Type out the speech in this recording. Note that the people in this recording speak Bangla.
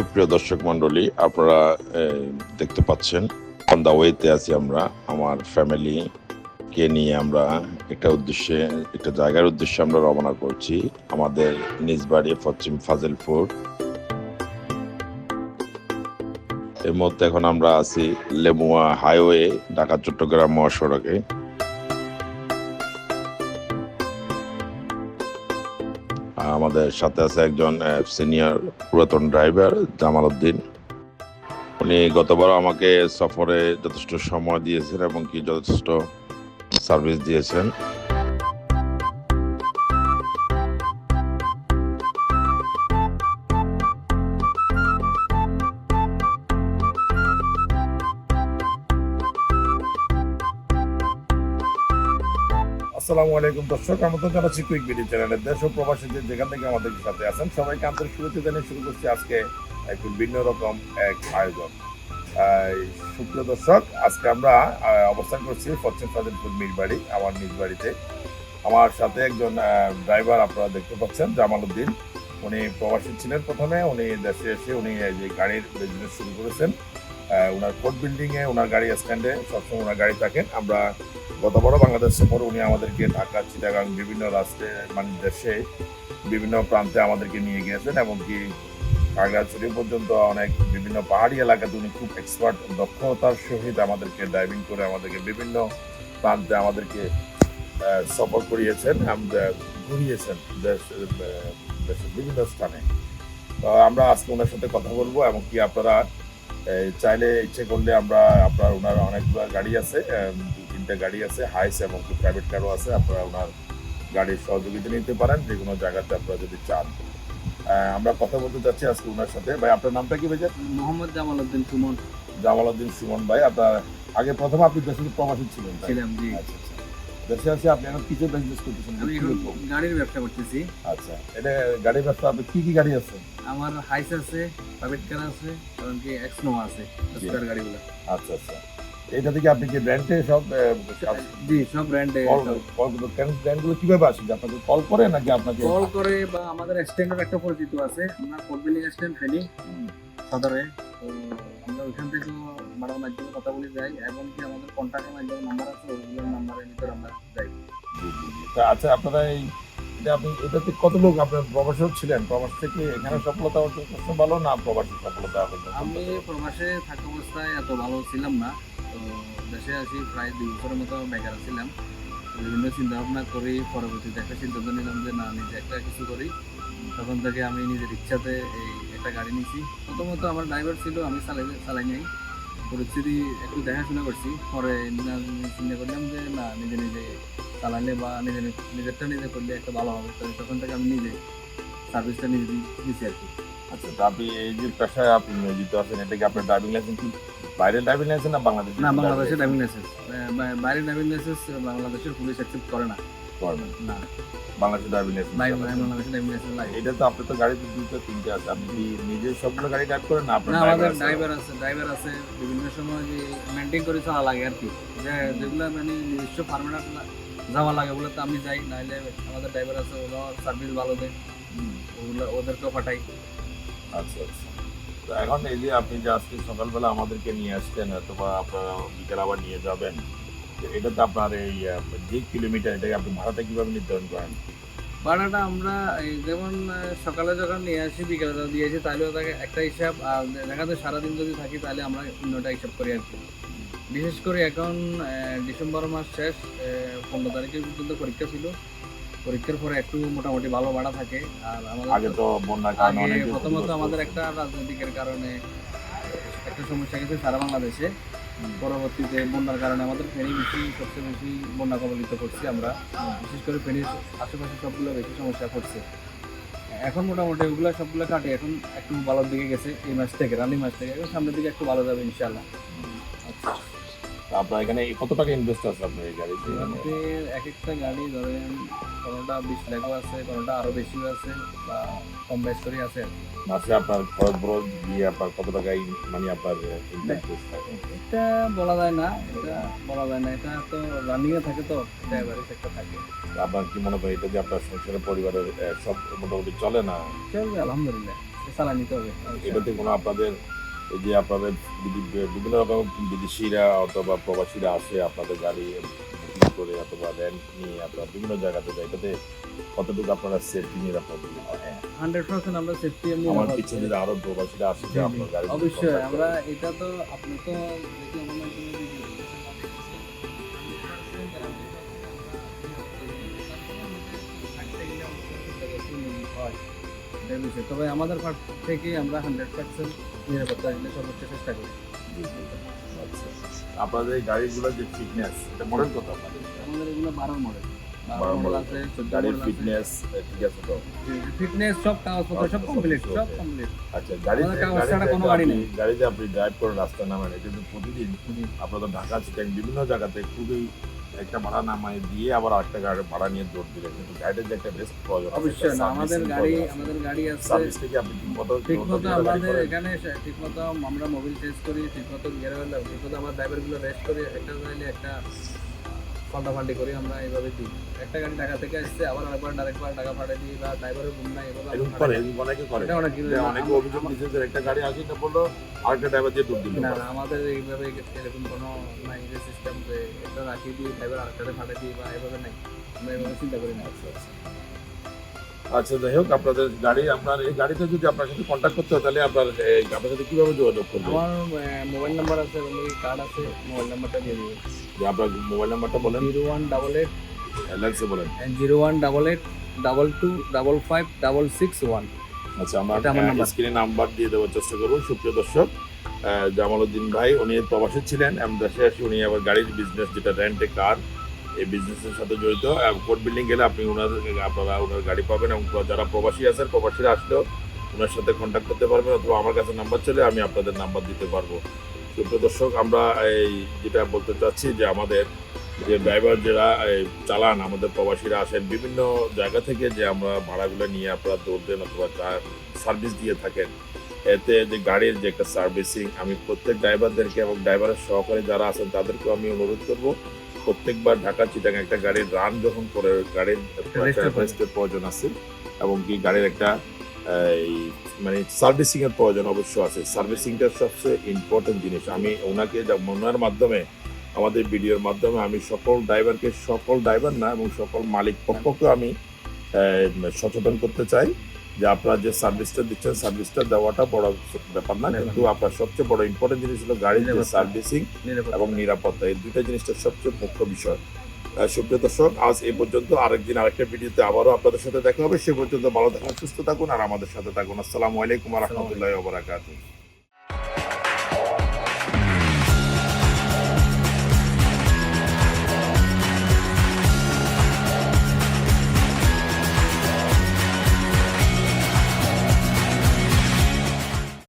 সুপ্রিয় দর্শক মণ্ডলী, আপনারা দেখতে পাচ্ছেন অন দা ওয়েতে আছি আমরা, আমার ফ্যামিলি কে নিয়ে আমরা একটা উদ্দেশ্যে, একটা জায়গার উদ্দেশ্যে আমরা রওনা করছি, আমাদের নিজ বাড়ি পশ্চিম ফাজিলপুর। এর মধ্যে এখন আমরা আছি লেমুয়া হাইওয়ে ঢাকা চট্টগ্রাম মহাসড়কে। আমাদের সাথে আছে একজন সিনিয়র পুরাতন ড্রাইভার জামাল উদ্দিন। উনি গতবার আমাকে সফরে যথেষ্ট সময় দিয়েছেন এবং কি যথেষ্ট সার্ভিস দিয়েছেন। আসসালামু আলাইকুম দর্শক আমন্ত্রণ জানাচ্ছি কুইক বিডি চ্যানেলের দেশ ও প্রবাসীদের যেখান থেকে আমাদের সাথে আছেন, সবাইকে আন্তরিক শুভেচ্ছা জানিয়ে শুরু করছি আজকে একটু ভিন্ন রকম এক আয়োজন। সুপ্রিয় দর্শক, আজকে আমরা অবস্থান করছি পশ্চিম ফাজিলপুর মির বাড়ি, আমার নিজ বাড়িতে। আমার সাথে একজন ড্রাইভার আপনারা দেখতে পাচ্ছেন, জামাল উদ্দিন। উনি প্রবাসী ছিলেন প্রথমে, উনি দেশে এসে উনি যে গাড়ির বিজনেস শুরু করেছেন। ওনার কোর্ট বিল্ডিংয়ে ওনার গাড়ি স্ট্যান্ডে সবসময় ওনার গাড়ি থাকেন। আমরা গত বড় বাংলাদেশ সফর উনি আমাদেরকে ঢাকা, চিটাগাং, বিভিন্ন রাষ্ট্রে মানে দেশে, বিভিন্ন প্রান্তে আমাদেরকে নিয়ে গিয়েছেন এমনকি খাগড়াছড়ি পর্যন্ত অনেক বিভিন্ন পাহাড়ি এলাকাতে উনি খুব এক্সপার্ট দক্ষতার সহিত আমাদেরকে ড্রাইভিং করে আমাদেরকে বিভিন্ন প্রান্তে আমাদেরকে সফর করিয়েছেন ঘুরিয়েছেন দেশ দেশের বিভিন্ন স্থানে। তো আমরা আজকে ওনার সাথে কথা বলব এবং কি আপনারা চাইলে ইচ্ছে করলে আমরা আপনার ওনার অনেকগুলো গাড়ি আছে দু তিনটা গাড়ি আছে হাইস এবং প্রাইভেট কারও আছে আপনারা ওনার গাড়ির সহযোগিতা নিতে পারেন যে কোনো জায়গাতে আপনারা যদি চান। আমরা কথা বলতে চাচ্ছি আজকে ওনার সাথে। ভাই আপনার নামটা কি ভাইজান? মোহাম্মদ জামাল উদ্দিন সুমন। জামাল উদ্দিন সুমন ভাই আপনার আগে প্রথমে আপনি দেশে প্রবাসী ছিলেন? ছিলাম জি। আচ্ছা। দেশে আপনি এখন কিছু বিজনেস করতেছেন আমি এখন গাড়ির ব্যবসা করতেছি। আচ্ছা এটা গাড়ি ব্যবসা আপনি কি কি গাড়ি আছে? আমার হাইস আছে প্রাইভেট কার আছে এমনকি এক্সনো আছে স্কোয়ার গাড়িগুলো। আচ্ছা আচ্ছা। এটা থেকে আপনি কি ব্র্যান্ডে সব জি সব ব্র্যান্ডে কল কল ব্র্যান্ডগুলো কীভাবে আসে? যে আপনাকে কল করে নাকি আপনাকে কল করে বা আমাদের স্ট্যান্ডের একটা পরিচিত আছে আমরা ওইখান থেকে মারার মাধ্যমে কথা বলে যাই এবং কি আমাদের কন্ট্যাক্টের মাধ্যমে নাম্বার আছে ওইগুলোর নাম্বারের ভিতরে আমরা যাই। তা আচ্ছা আপনারা এই এটা আপনি এটাতে কত লোক আপনার প্রবাসী ছিলেন? প্রবাস থেকে এখানে সফলতা অর্জন করতে ভালো না প্রবাসী সফলতা আমি প্রবাসে থাকা অবস্থায় এত ভালো ছিলাম না। তো দেশে আসি প্রায় দুই বছরের মতো বেকার ছিলাম। বিভিন্ন চিন্তা ভাবনা করি পরবর্তীতে একটা সিদ্ধান্ত নিলাম যে না নিজে একটা কিছু করি। তখন থেকে আমি নিজের ইচ্ছাতে এই একটা গাড়ি নিয়েছি প্রথমত আমার ড্রাইভার ছিল আমি চালাই চালাই নাই। পরিস্থিতি একটু দেখাশোনা করছি। পরে চিন্তা করলাম যে না নিজে নিজে চালালে বা নিজে নিজেরটা নিজে করলে একটা ভালো হবে। তো তখন থেকে আমি নিজে সার্ভিসটা নিজে দিয়েছি আর কি। আচ্ছা তা আপনি এই যে পেশায় আপনি নিয়োজিত আছেন এটা কি আপনার ড্রাইভিং লাইসেন্স কি বাইরের ড্রাইভিং লাইসেন্স না বাংলাদেশ না বাংলাদেশের ড্রাইভিং লাইসেন্স বাইরের ড্রাইভিং লাইসেন্স বাংলাদেশের পুলিশ অ্যাকসেপ্ট করে না। না। বাংলাদেশের ড্রাইভিং লাইসেন্স লাগে এটা তো আপনার তো গাড়িতে দুটো তিনটে আছে। আপনি কি নিজে সবগুলো গাড়ি ড্রাইভ করেন না আপনার আমাদের ড্রাইভার আছে ড্রাইভার আছে। বিভিন্ন সময় যে মেনটেন করে চলা লাগে আর কি। যে যেগুলো মানে নিজস্ব যাওয়া লাগে বলে তো আমি যাই নাহলে আমাদের ড্রাইভার আছে ওরা সার্ভিস ভালো দেয়। ওগুলো ওদেরকেও পাঠাই। আচ্ছা আচ্ছা। এখন এই যে আপনি যে আজকে সকালবেলা আমাদেরকে নিয়ে আসছেন অথবা আপনারা বিকেল আবার নিয়ে যাবেন এটা তো আপনার এই যে কিলোমিটার এটাকে আপনি ভাড়াটা কীভাবে নির্ধারণ করেন? ভাড়াটা আমরা যেমন সকালে যখন নিয়ে আসি বিকেলে যখন দিয়ে আসি তাহলেও তাকে একটা হিসাব আর দেখা যায় সারাদিন যদি থাকি তাহলে আমরা অন্যটা হিসাব করি আর কি। বিশেষ করে এখন ডিসেম্বর মাস শেষ পনেরো তারিখে পর্যন্ত পরীক্ষা ছিল। পরীক্ষার পরে একটু মোটামুটি ভালো ভাড়া থাকে আর আমাদের আগে তো প্রথমত আমাদের একটা রাজনৈতিকের কারণে একটা সমস্যা গেছে সারা বাংলাদেশে। পরবর্তীতে বন্যার কারণে আমাদের ফেনি বেশি, সবচেয়ে বেশি বন্যা কবলিত করছি আমরা। বিশেষ করে ফেনির আশেপাশে সবগুলো বেশি সমস্যা করছে। এখন মোটামুটি ওগুলো সবগুলো কাটে। এখন একটু ভালোর দিকে গেছে এই মাস থেকে, রানি মাস থেকে। এখন সামনের দিকে একটু ভালো যাবে ইনশাল্লাহ আপনার এখানে কত টাকা ইনভেস্ট আছে আপনার এই গাড়িতে? এক একটা গাড়ি ধরেন কোনোটা বিশ লাখও আছে কোনোটা আরও বেশিও আছে বা কম বেশ করে আছে মাসে আপনার খরচ বরচ দিয়ে আপনার কত টাকা মানে আপনার এটা বলা যায় না এটা বলা যায় না। এটা তো রানিং এ থাকে তো এটা এভারেজ একটা থাকে। আপনার কি মনে করেন এটা যে আপনার সংসারের পরিবারের সব মোটামুটি চলে না? চলবে আলহামদুলিল্লাহ। চালা নিতে হবে। এটাতে কোনো আপনাদের যে আপনাদের বিভিন্ন রকম বিদেশিরা অথবা প্রবাসীরা আসে আপনাদের গাড়ি বুকিং করে অথবা র্যান্ট নিয়ে আপনারা বিভিন্ন জায়গাতে যায় এটাতে কতটুকু আপনারা সেফটি নিরাপদ? হান্ড্রেড পার্সেন্ট আমরা সেফটি আমার পিছনে আরও প্রবাসীরা আসে যে আপনার গাড়ি অবশ্যই আমরা এটা তো আপনি তো বিষয়। তবে আমাদের পার্ট থেকে আমরা হান্ড্রেড পার্সেন্ট নিরাপত্তা দিলে সর্বোচ্চ চেষ্টা করি। আচ্ছা। আপনাদের গাড়িগুলো যে ফিটনেস এটা মডেল কত আপনাদের? আমাদের এগুলো মডেল বারো মডেল গাড়ির ফিটনেস ঠিক আছে তো? ফিটনেস সব কাগজপত্র সব সব কমপ্লিট সব কমপ্লিট আচ্ছা গাড়িতে কোনো গাড়ি নেই। গাড়িতে আপনি ড্রাইভ করে রাস্তা নামেন এটা কিন্তু প্রতিদিন আপনাদের ঢাকা চিটাং বিভিন্ন জায়গাতে খুবই একটা ভাড়া নামায় দিয়ে আবার আরেকটা গাড়ি ভাড়া নিয়ে দৌড় দিলেন কিন্তু গাড়ির যে একটা বেস্ট প্রয়োজন অবশ্যই আমাদের গাড়ি আমাদের গাড়ি আছে। সার্ভিস থেকে আপনি ঠিক মতো ঠিক মতো গাড়ি আমাদের এখানে ঠিকমতো আমরা মোবিল চেঞ্জ করি ঠিকমতো গিয়ার অয়েল ঠিক মতো আমার ড্রাইভারগুলো রেস্ট করি একটা চাইলে একটা পাল্টাপাল্টি করি আমরা এইভাবে দিই। একটা গাড়ি ঢাকা থেকে আসছে আবার আরেকবার আরেকবার টাকা পাঠিয়ে দিই বা ড্রাইভারের ঘুম নাই এভাবে করে অনেকে করে। অনেক অনেকে অভিযোগ দিচ্ছে একটা গাড়ি আসে এটা বলল আরেকটা ড্রাইভার দিয়ে দিল না আমাদের এইভাবে এরকম কোনো নাই যে সিস্টেম যে এটা রাখি দিই ড্রাইভার আরেকটাতে পাঠিয়ে দিই বা এভাবে নাই। আমরা এভাবে চিন্তা করি না। আচ্ছা যাই হোক আপনাদের গাড়ি আপনার এই গাড়িতে যদি আপনার সাথে কন্ট্যাক্ট করতে হয় তাহলে আপনার আপনার সাথে কীভাবে যোগাযোগ করবে? আমার মোবাইল নাম্বার আছে কার্ড আছে মোবাইল নাম্বারটা দিয়ে দিবে যে আপনার মোবাইল নাম্বারটা বলেন। Zero one double eight. ল্যান্সে বলেন। Zero one double eight double two double five double six one. আচ্ছা আমরা। স্ক্রিনে নাম্বার। দিয়ে দেওয়ার চেষ্টা করব। সুপ্রিয় দর্শক জামালউদ্দিন ভাই উনি প্রবাসী ছিলেন এবং দেশে এসে উনি আবার গাড়ির বিজনেস যেটা রেন্টে কার এই বিজনেসের সাথে জড়িত। কোর্ট বিল্ডিং গেলে আপনি ওনার আপনারা ওনার গাড়ি পাবেন এবং যারা প্রবাসী আছেন প্রবাসীরা আসলেও ওনার সাথে কন্ট্যাক্ট করতে পারবেন অথবা আমার কাছে নাম্বার চলে আমি আপনাদের নাম্বার দিতে পারব। সুপ্রিয় দর্শক আমরা এই যেটা বলতে চাচ্ছি যে আমাদের যে ড্রাইভার যারা চালান আমাদের প্রবাসীরা আসেন বিভিন্ন জায়গা থেকে যে আমরা ভাড়াগুলো নিয়ে আপনারা দৌড় দেন অথবা সার্ভিস দিয়ে থাকেন। এতে যে গাড়ির যে একটা সার্ভিসিং আমি প্রত্যেক ড্রাইভারদেরকে এবং ড্রাইভারের সহকারী যারা আছেন তাদেরকেও আমি অনুরোধ করব প্রত্যেকবার ঢাকা চিটাং একটা গাড়ির রান যখন করে গাড়ির প্রয়োজন আছে এবং কি গাড়ির একটা এই, মানে সার্ভিসিং এর প্রয়োজন অবশ্য আছে। সার্ভিসিংটা সবচেয়ে ইম্পর্টেন্ট জিনিস। আমি ওনাকে ওনার মাধ্যমে আমাদের ভিডিওর মাধ্যমে আমি সকল ড্রাইভারকে সকল ড্রাইভার না এবং সকল মালিক পক্ষকে আমি সচেতন করতে চাই যে আপনারা যে সার্ভিসটা দিচ্ছেন সার্ভিসটা দেওয়াটা বড় ব্যাপার না। কিন্তু আপনার সবচেয়ে বড় ইম্পর্টেন্ট জিনিস হলো গাড়ির। সার্ভিসিং এবং নিরাপত্তা। এই দুইটা জিনিসটা সবচেয়ে মুখ্য বিষয়। সুপ্রিয় দর্শক, আজ এই পর্যন্ত। আরেকদিন আরেকটা ভিডিওতে আবারও আপনাদের সাথে দেখা হবে। সে পর্যন্ত ভালো থাকুন, সুস্থ থাকুন, আর আমাদের সাথে থাকুন। আসসালামু আলাইকুম রহমতুল্লাহ বারাকাতুহ।